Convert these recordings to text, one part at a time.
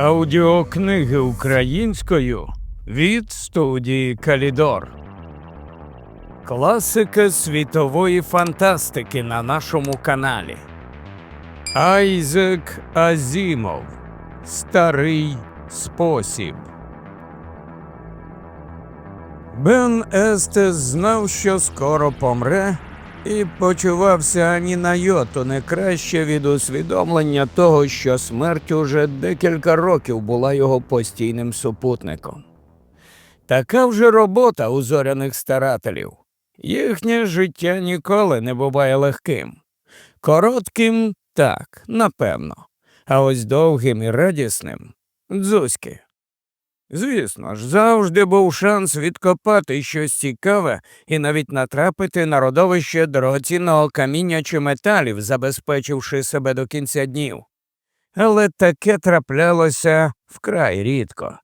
Аудіокниги українською від студії Калідор. Класика світової фантастики на нашому каналі. Айзек Азімов. Старий спосіб. Бен Естес знав, що скоро помре, і почувався ані на йоту не краще від усвідомлення того, що смерть уже декілька років була його постійним супутником. Така вже робота у зоряних старателів. Їхнє життя ніколи не буває легким. Коротким так, напевно, а ось довгим і радісним дзузьки. Звісно ж, завжди був шанс відкопати щось цікаве і навіть натрапити на родовище дорогоцінного каміння чи металів, забезпечивши себе до кінця днів. Але таке траплялося вкрай рідко.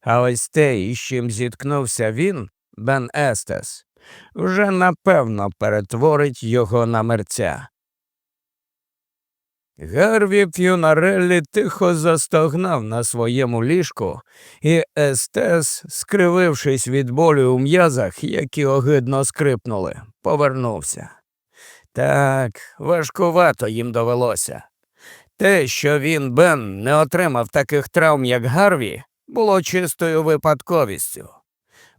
А ось те, із чим зіткнувся він, Бен Естес, вже напевно перетворить його на мерця. Гарві Ф'юнареллі тихо застогнав на своєму ліжку, і Естес, скривившись від болю у м'язах, які огидно скрипнули, повернувся. Так, важкувато їм довелося. Те, що він, Бен, не отримав таких травм, як Гарві, було чистою випадковістю.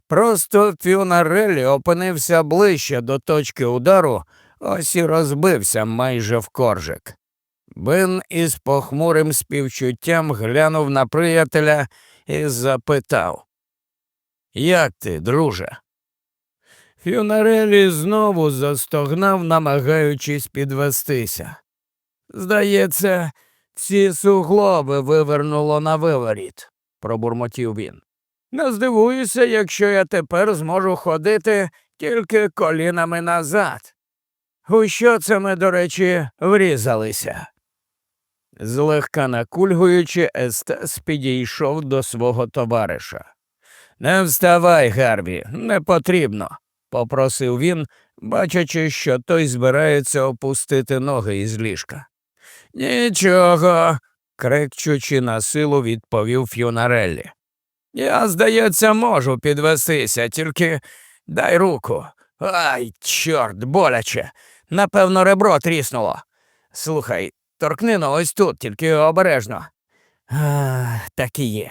Просто Фюнареллі опинився ближче до точки удару, ось і розбився майже в коржик. Бен із похмурим співчуттям глянув на приятеля і запитав Як ти, друже? Фюнарелі знову застогнав, намагаючись підвестися. Здається, ці суглоби вивернуло на виворіт, пробурмотів він. Не здивуюся, якщо я тепер зможу ходити тільки колінами назад. У що це ми, до речі, врізалися? Злегка накульгуючи, Естес підійшов до свого товариша. Не вставай, Гарві, не потрібно, попросив він, бачачи, що той збирається опустити ноги із ліжка. Нічого, крикчучи на силу, відповів Фюнареллі. Я, здається, можу підвестися, тільки дай руку. Ай, чорт, боляче. Напевно, ребро тріснуло. Слухай, торкни но ось тут, тільки обережно. А, так і є.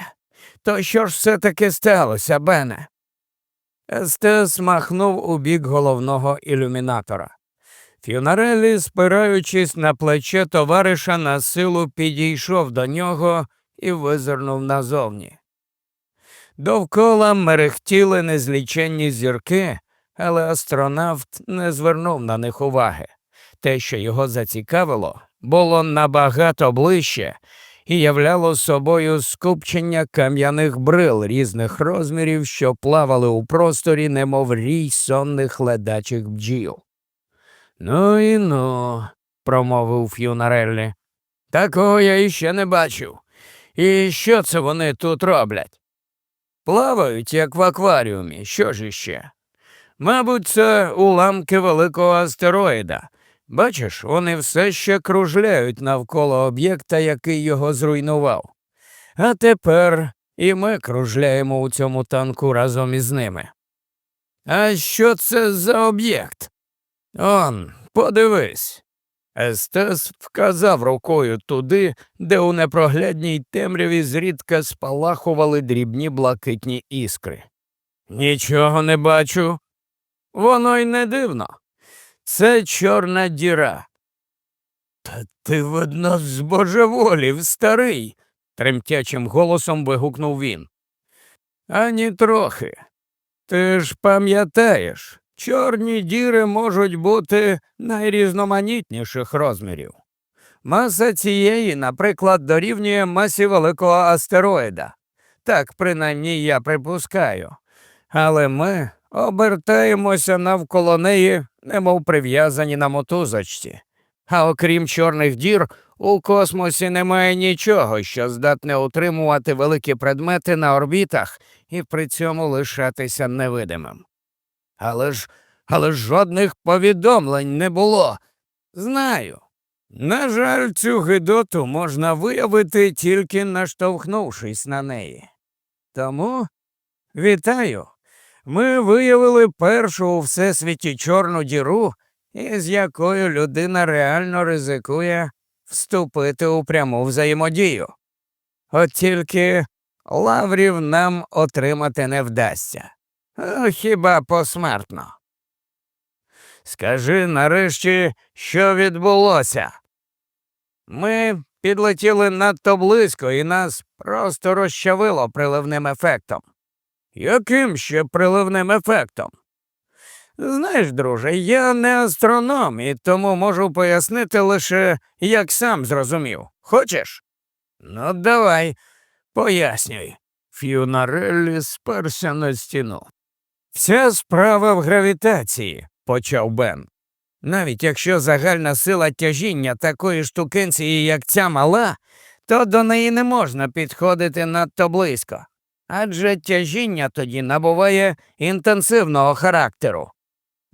То що ж все таки сталося, Бене? Естес махнув у бік головного ілюмінатора. Фюнарелі, спираючись на плече товариша, на силу підійшов до нього і визирнув назовні. Довкола мерехтіли незліченні зірки, але астронавт не звернув на них уваги. Те, що його зацікавило, було набагато ближче і являло собою скупчення кам'яних брил різних розмірів, що плавали у просторі, немов рій сонних ледачих бджіл. Ну і ну, промовив Ф'юнареллі. Такого я іще не бачив. І що це вони тут роблять? Плавають, як в акваріумі, що ж іще? Мабуть, це уламки великого астероїда. Бачиш, вони все ще кружляють навколо об'єкта, який його зруйнував. А тепер і ми кружляємо у цьому танку разом із ними. А що це за об'єкт? Он, подивись. Естес вказав рукою туди, де у непроглядній темряві зрідка спалахували дрібні блакитні іскри. Нічого не бачу. Воно й не дивно. Це чорна діра. Та ти, видно, збожеволів, старий, тремтячим голосом вигукнув він. Ані трохи. Ти ж пам'ятаєш, чорні діри можуть бути найрізноманітніших розмірів. Маса цієї, наприклад, дорівнює масі великого астероїда. Так принаймні я припускаю. Але ми обертаємося навколо неї, немов прив'язані на мотузочці. А окрім чорних дір, у космосі немає нічого, що здатне утримувати великі предмети на орбітах і при цьому лишатися невидимим. Але ж, але ж жодних повідомлень не було. Знаю. На жаль, цю гидоту можна виявити тільки наштовхнувшись на неї. Тому вітаю. Ми виявили першу у всесвіті чорну діру, із якою людина реально ризикує вступити у пряму взаємодію. От тільки лаврів нам отримати не вдасться. Хіба посмертно. Скажи нарешті, що відбулося. Ми підлетіли надто близько і нас просто розчавило приливним ефектом. Яким ще приливним ефектом? Знаєш, друже, я не астроном і тому можу пояснити лише, як сам зрозумів. Хочеш? Ну, давай, пояснюй. Ф'юнареллі сперся на стіну. Вся справа в гравітації, почав Бен. Навіть якщо загальна сила тяжіння такої штукенції, як ця мала, то до неї не можна підходити надто близько, адже тяжіння тоді набуває інтенсивного характеру.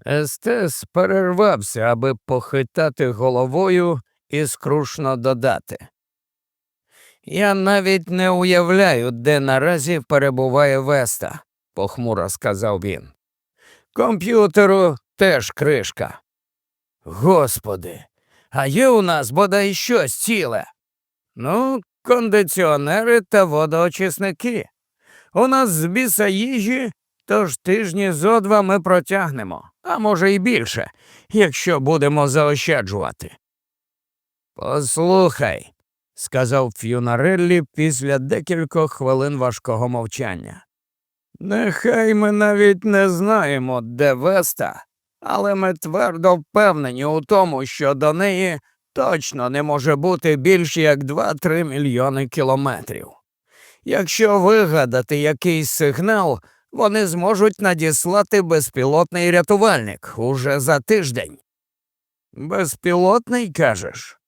Естес перервався, аби похитати головою і скрушно додати. Я навіть не уявляю, де наразі перебуває Веста, похмуро сказав він. Комп'ютеру теж кришка. Господи, а є у нас бодай щось ціле. Ну, кондиціонери та водоочисники. У нас з біса їжі, тож тижні зо два ми протягнемо, а може й більше, якщо будемо заощаджувати. Послухай, сказав Ф'юнареллі після декількох хвилин важкого мовчання. Нехай ми навіть не знаємо, де Веста, але ми твердо впевнені у тому, що до неї точно не може бути більш як 2-3 мільйони кілометрів. Якщо вигадати якийсь сигнал, вони зможуть надіслати безпілотний рятувальник уже за тиждень. Безпілотний, кажеш?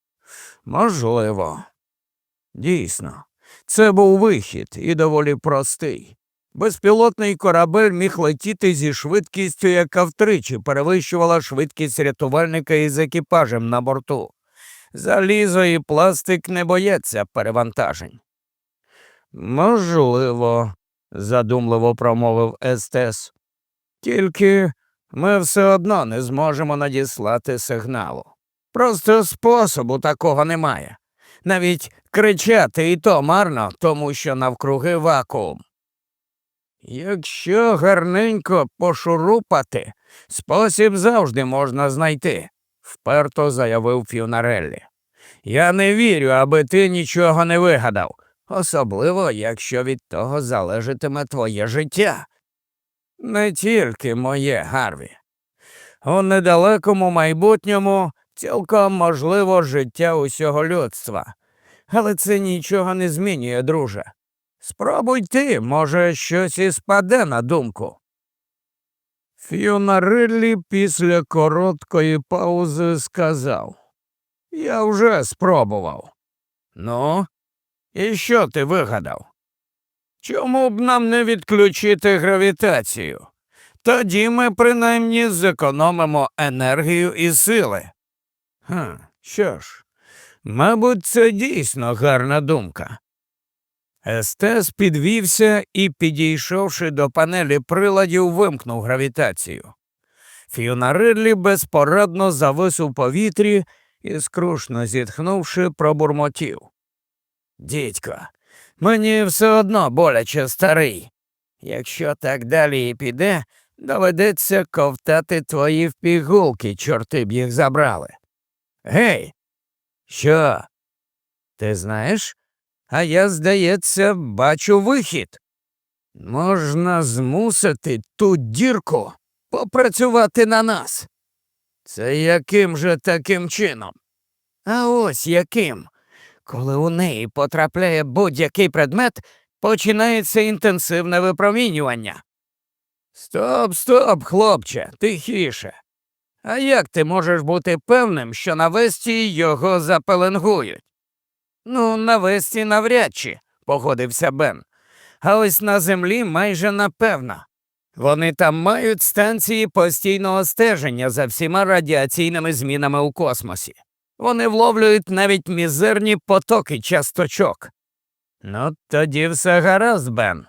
Можливо. Дійсно, це був вихід і доволі простий. Безпілотний корабель міг летіти зі швидкістю, яка втричі перевищувала швидкість рятувальника із екіпажем на борту. Залізо і пластик не бояться перевантажень. Можливо, задумливо промовив Естес. Тільки ми все одно не зможемо надіслати сигналу. Просто способу такого немає. Навіть кричати і то марно, тому що навкруги вакуум. Якщо гарненько пошурупати, спосіб завжди можна знайти, вперто заявив Фюнареллі. Я не вірю, аби ти нічого не вигадав, особливо, якщо від того залежатиме твоє життя. Не тільки моє, Гарві. У недалекому майбутньому цілком можливо життя усього людства. Але це нічого не змінює, друже. Спробуй ти, може, щось і спаде на думку. Фіонариллі після короткої паузи сказав Я вже спробував. Ну, і що ти вигадав? Чому б нам не відключити гравітацію? Тоді ми принаймні зекономимо енергію і сили. Хм, що ж, мабуть, це дійсно гарна думка. Естес підвівся і, підійшовши до панелі приладів, вимкнув гравітацію. Фіонариллі безпорадно завис у повітрі і, скрушно зітхнувши, пробурмотів. Дідько, мені все одно боляче старий. Якщо так далі і піде, доведеться ковтати твої впігулки, чорти б їх забрали. Гей, що? Ти знаєш? А я, здається, бачу вихід. Можна змусити ту дірку попрацювати на нас. Це яким же таким чином? А ось яким. Коли у неї потрапляє будь-який предмет, починається інтенсивне випромінювання. Стоп, стоп, хлопче, тихіше. А як ти можеш бути певним, що на весті його запеленгують? Ну, на весті навряд чи, погодився Бен. А ось на землі майже напевно. Вони там мають станції постійного стеження за всіма радіаційними змінами у космосі. Вони вловлюють навіть мізерні потоки часточок. Ну, тоді все гаразд, Бен.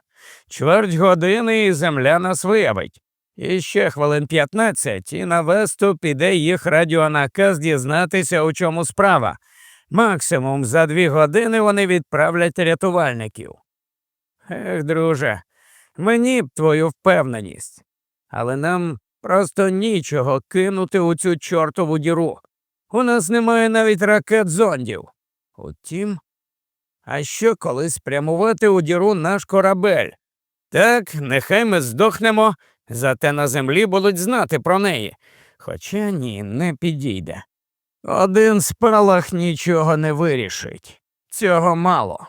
Чверть години і земля нас виявить. І ще хвилин 15, і на весту піде їх радіонаказ дізнатися, у чому справа. Максимум за дві години вони відправлять рятувальників. Ех, друже, мені б твою впевненість. Але нам просто нічого кинути у цю чортову діру. У нас немає навіть ракет зондів. Утім, а що коли спрямувати у діру наш корабель? Так, нехай ми здохнемо, зате на землі будуть знати про неї. Хоча ні, не підійде. Один спалах нічого не вирішить. Цього мало.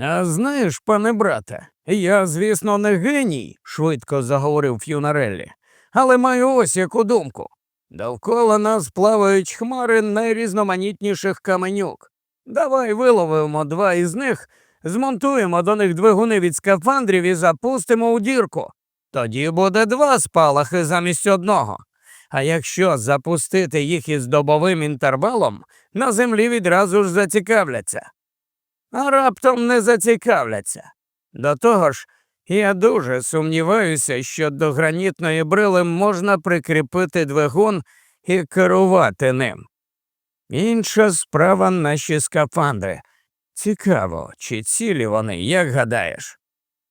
А знаєш, пане брате, я, звісно, не геній, швидко заговорив Ф'юнареллі, але маю ось яку думку. Довкола нас плавають хмари найрізноманітніших каменюк. Давай виловимо два із них, змонтуємо до них двигуни від скафандрів і запустимо у дірку. Тоді буде два спалахи замість одного. А якщо запустити їх із добовим інтервалом, на землі відразу ж зацікавляться. А раптом не зацікавляться. До того ж, я дуже сумніваюся, що до гранітної брили можна прикріпити двигун і керувати ним. Інша справа наші скафандри. Цікаво, чи цілі вони, як гадаєш?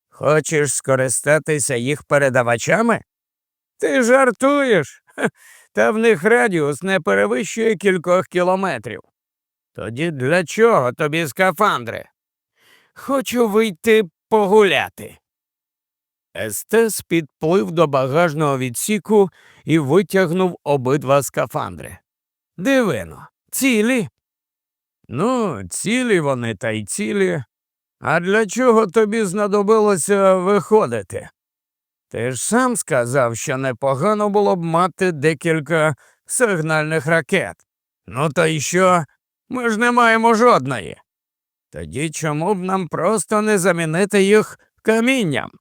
Хочеш скористатися їх передавачами? Ти жартуєш? Та в них радіус не перевищує кількох кілометрів. Тоді для чого тобі скафандри? Хочу вийти погуляти. Естес підплив до багажного відсіку і витягнув обидва скафандри. Дивино, цілі. Ну, цілі вони та й цілі. А для чого тобі знадобилося виходити? Ти ж сам сказав, що непогано було б мати декілька сигнальних ракет. Ну то й що? Ми ж не маємо жодної. Тоді чому б нам просто не замінити їх камінням?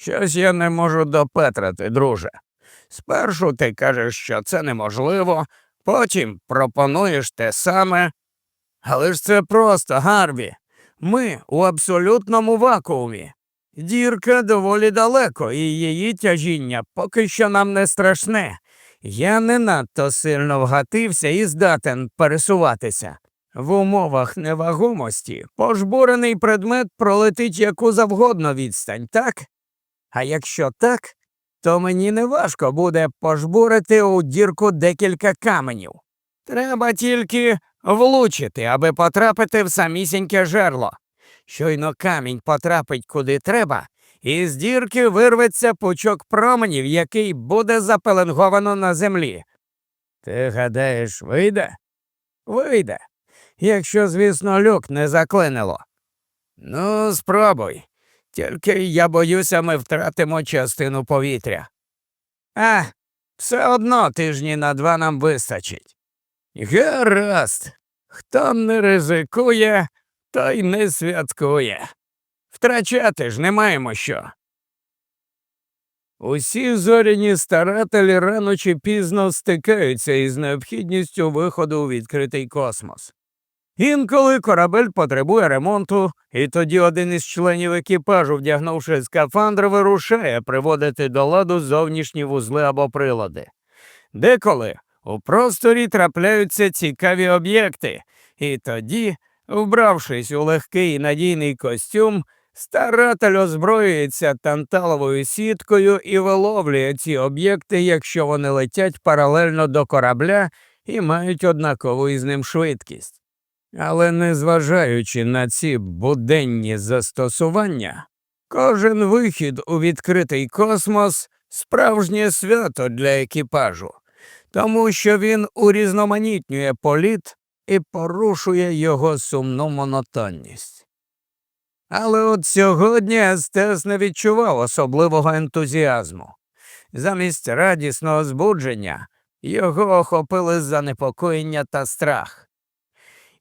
Щось я не можу допетрити, друже. Спершу ти кажеш, що це неможливо, потім пропонуєш те саме. Але ж це просто, Гарві. Ми у абсолютному вакуумі. Дірка доволі далеко, і її тяжіння поки що нам не страшне. Я не надто сильно вгатився і здатен пересуватися. В умовах невагомості пожбурений предмет пролетить яку завгодно відстань, так? А якщо так, то мені не важко буде пожбурити у дірку декілька каменів. Треба тільки влучити, аби потрапити в самісіньке жерло. Щойно камінь потрапить куди треба, і з дірки вирветься пучок променів, який буде запеленговано на землі. Ти гадаєш, вийде? Вийде. Якщо, звісно, люк не заклинило. Ну, спробуй. Тільки я боюся, ми втратимо частину повітря. А, все одно тижні на два нам вистачить. Гаразд. Хто не ризикує, той не святкує. Втрачати ж не маємо що. Усі зоряні старателі рано чи пізно стикаються із необхідністю виходу у відкритий космос. Інколи корабель потребує ремонту, і тоді один із членів екіпажу, вдягнувши скафандр, вирушає приводити до ладу зовнішні вузли або прилади. Деколи у просторі трапляються цікаві об'єкти, і тоді, вбравшись у легкий і надійний костюм, старатель озброюється танталовою сіткою і виловлює ці об'єкти, якщо вони летять паралельно до корабля і мають однакову із ним швидкість. Але незважаючи на ці буденні застосування, кожен вихід у відкритий космос справжнє свято для екіпажу, тому що він урізноманітнює політ і порушує його сумну монотонність. Але от сьогодні Естес не відчував особливого ентузіазму. Замість радісного збудження його охопили занепокоєння та страх.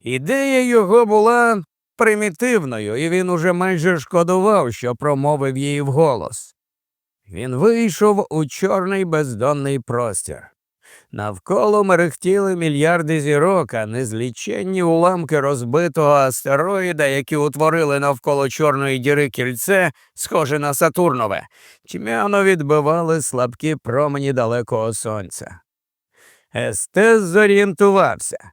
Ідея його була примітивною, і він уже майже шкодував, що промовив її вголос. Він вийшов у чорний бездонний простір. Навколо мерехтіли мільярди зірок, а незліченні уламки розбитого астероїда, які утворили навколо чорної діри кільце, схоже на Сатурнове, тьмяно відбивали слабкі промені далекого сонця. Естес зорієнтувався.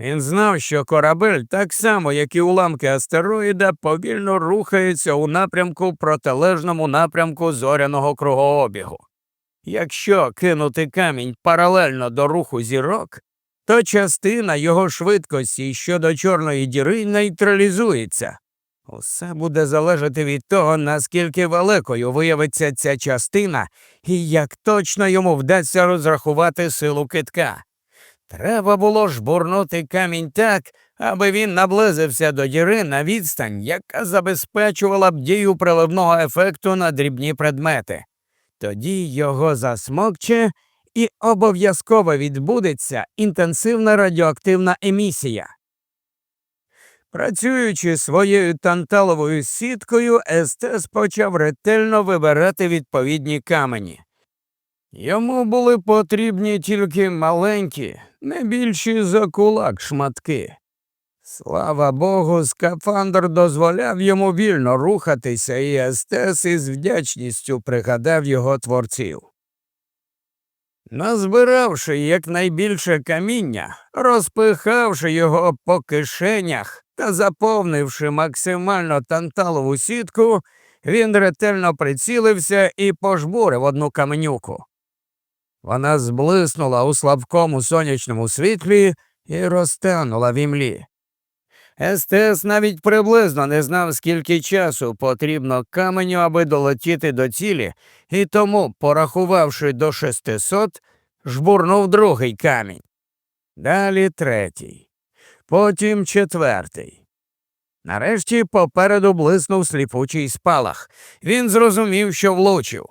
Він знав, що корабель, так само, як і уламки астероїда, повільно рухається у напрямку протилежному напрямку зоряного кругообігу. Якщо кинути камінь паралельно до руху зірок, то частина його швидкості щодо чорної діри нейтралізується. Усе буде залежати від того, наскільки великою виявиться ця частина і як точно йому вдасться розрахувати силу китка. Треба було жбурнути камінь так, аби він наблизився до діри на відстань, яка забезпечувала б дію приливного ефекту на дрібні предмети. Тоді його засмокче і обов'язково відбудеться інтенсивна радіоактивна емісія. Працюючи своєю танталовою сіткою, Естес почав ретельно вибирати відповідні камені. Йому були потрібні тільки маленькі, не більші за кулак шматки. Слава Богу, скафандр дозволяв йому вільно рухатися, і Естес із вдячністю пригадав його творців. Назбиравши якнайбільше каміння, розпихавши його по кишенях та заповнивши максимально танталову сітку, він ретельно прицілився і пожбурив одну каменюку. Вона зблиснула у слабкому сонячному світлі і розтанула в імлі. Естес навіть приблизно не знав, скільки часу потрібно каменю, аби долетіти до цілі, і тому, порахувавши до 600, жбурнув другий камінь. Далі третій, потім четвертий. Нарешті попереду блиснув сліпучий спалах. Він зрозумів, що влучив.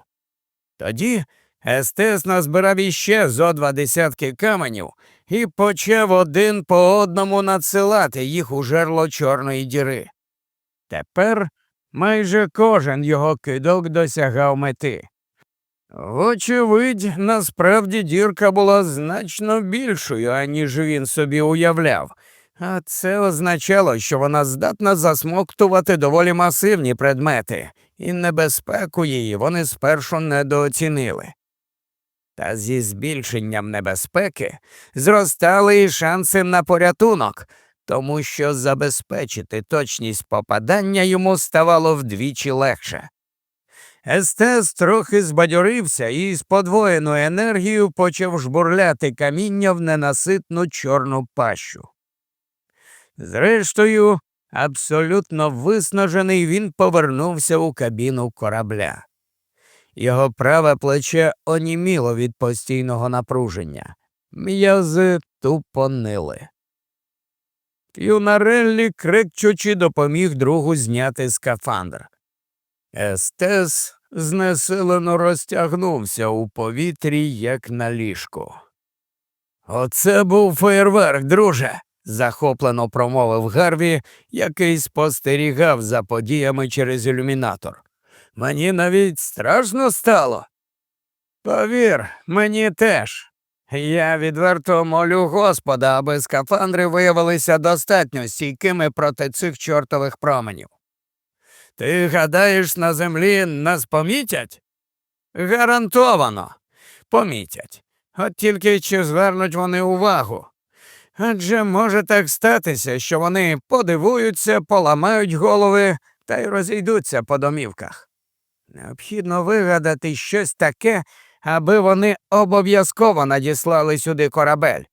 Тоді Естес назбирав іще зо два десятки каменів і почав один по одному надсилати їх у жерло чорної діри. Тепер майже кожен його кидок досягав мети. Вочевидь, насправді дірка була значно більшою, аніж він собі уявляв, а це означало, що вона здатна засмоктувати доволі масивні предмети, і небезпеку її вони спершу недооцінили. Та зі збільшенням небезпеки зростали і шанси на порятунок, тому що забезпечити точність попадання йому ставало вдвічі легше. Естес трохи збадьорився і з подвоєною енергією почав жбурляти каміння в ненаситну чорну пащу. Зрештою, абсолютно виснажений, він повернувся у кабіну корабля. Його праве плече оніміло від постійного напруження. М'язи тупо нили. Юнареллі, крикчучи, допоміг другу зняти скафандр. Естес знесилено розтягнувся у повітрі, як на ліжку. Оце був феєрверк, друже, захоплено промовив Гарві, який спостерігав за подіями через ілюмінатор. Мені навіть страшно стало. Повір, мені теж. Я відверто молю Господа, аби скафандри виявилися достатньо стійкими проти цих чортових променів. Ти гадаєш, на землі нас помітять? Гарантовано, помітять. От тільки чи звернуть вони увагу. Адже може так статися, що вони подивуються, поламають голови та й розійдуться по домівках. Необхідно вигадати щось таке, аби вони обов'язково надіслали сюди корабель.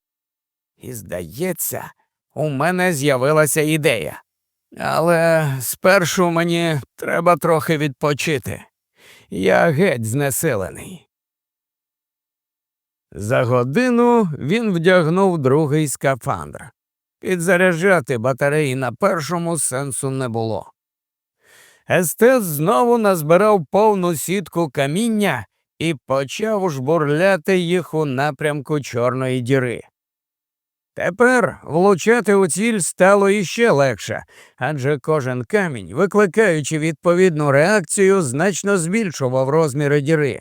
І, здається, у мене з'явилася ідея. Але спершу мені треба трохи відпочити. Я геть знесилений. За годину він вдягнув другий скафандр. Підзаряджати батареї на першому сенсу не було. Естес знову назбирав повну сітку каміння і почав жбурляти їх у напрямку Чорної діри. Тепер влучати у ціль стало іще легше, адже кожен камінь, викликаючи відповідну реакцію, значно збільшував розміри діри.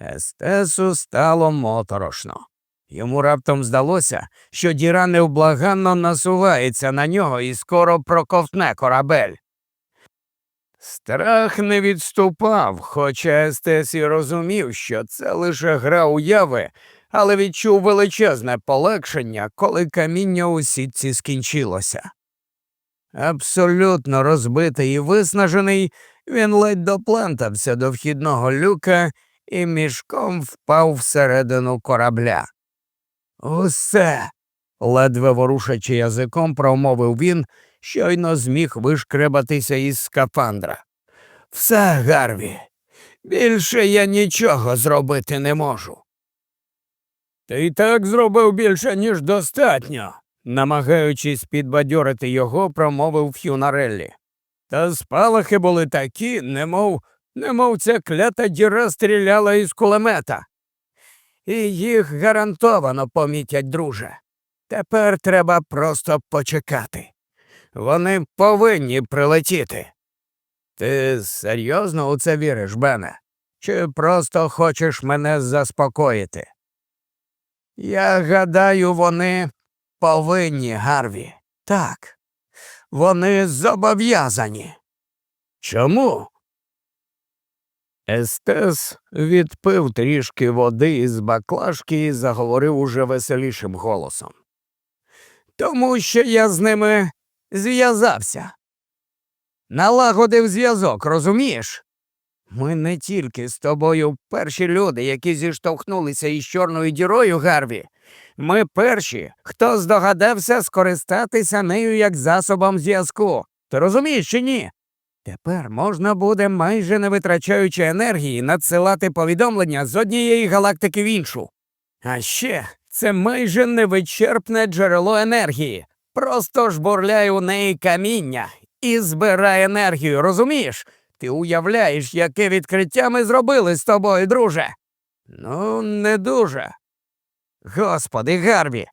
Естесу стало моторошно. Йому раптом здалося, що діра невблаганно насувається на нього і скоро проковтне корабель. Страх не відступав, хоча Естес і розумів, що це лише гра уяви, але відчув величезне полегшення, коли каміння у сітці скінчилося. Абсолютно розбитий і виснажений, він ледь доплентався до вхідного люка і мішком впав всередину корабля. Усе. ледве ворушачи язиком, промовив він, щойно зміг вишкребатися із скафандра. Все, Гарві, більше я нічого зробити не можу. Ти й так зробив більше, ніж достатньо, намагаючись підбадьорити його, промовив Ф'юнареллі. Та спалахи були такі, немов, немов ця клята діра стріляла із кулемета. І їх гарантовано помітять, друже. Тепер треба просто почекати. Вони повинні прилетіти. Ти серйозно у це віриш, Бене? Чи просто хочеш мене заспокоїти? Я гадаю, вони повинні, Гарві. Так. Вони зобов'язані. Чому? Естес відпив трішки води із баклажки і заговорив уже веселішим голосом. Тому що я з ними зв'язався. Налагодив зв'язок, розумієш? Ми не тільки з тобою перші люди, які зіштовхнулися із чорною дірою, Гарві. Ми перші, хто здогадався скористатися нею як засобом зв'язку. Ти розумієш чи ні? Тепер можна буде, майже не витрачаючи енергії, надсилати повідомлення з однієї галактики в іншу. А ще це майже невичерпне джерело енергії. Просто ж бурляй у неї каміння і збирай енергію, розумієш? Ти уявляєш, яке відкриття ми зробили з тобою, друже? Ну, не дуже. Господи, Гарві,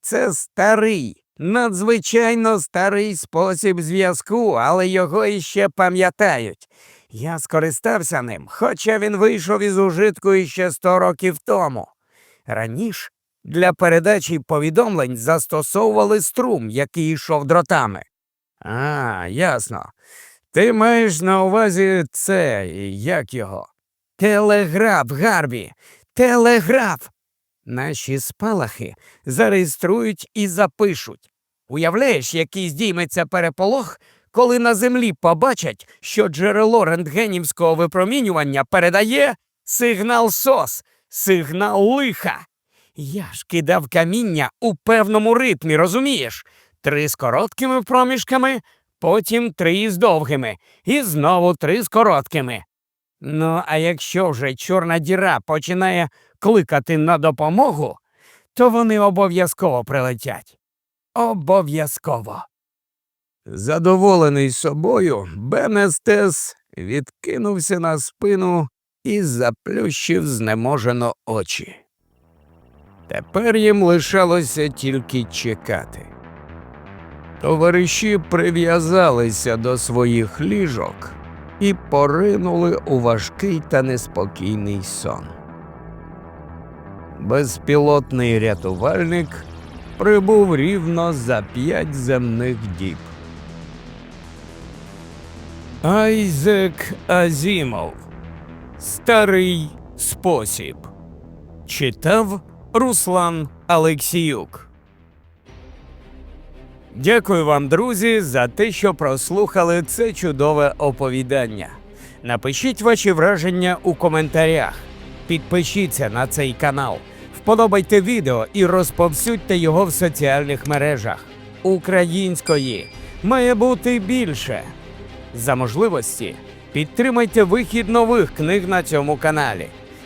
це старий, надзвичайно старий спосіб зв'язку, але його іще пам'ятають. Я скористався ним, хоча він вийшов із ужитку іще сто років тому. Раніше для передачі повідомлень застосовували струм, який йшов дротами. А, ясно. Ти маєш на увазі це, як його? Телеграф, Гарві, телеграф. Наші спалахи зареєструють і запишуть. Уявляєш, який здійметься переполох, коли на землі побачать, що джерело рентгенівського випромінювання передає сигнал СОС, сигнал лиха. Я ж кидав каміння у певному ритмі, розумієш? Три з короткими проміжками, потім три з довгими, і знову три з короткими. Ну, а якщо вже чорна діра починає кликати на допомогу, то вони обов'язково прилетять. Обов'язково. Задоволений собою, Бенестес відкинувся на спину і заплющив знеможено очі. Тепер їм лишалося тільки чекати. Товариші прив'язалися до своїх ліжок і поринули у важкий та неспокійний сон. Безпілотний рятувальник прибув рівно за п'ять земних діб. Айзек Азімов Старий спосіб. Читав Руслан Алексіюк. Дякую вам, друзі, за те, що прослухали це чудове оповідання. Напишіть ваші враження у коментарях. Підпишіться на цей канал, вподобайте відео і розповсюдьте його в соціальних мережах. Української має бути більше. За можливості підтримайте вихід нових книг на цьому каналі.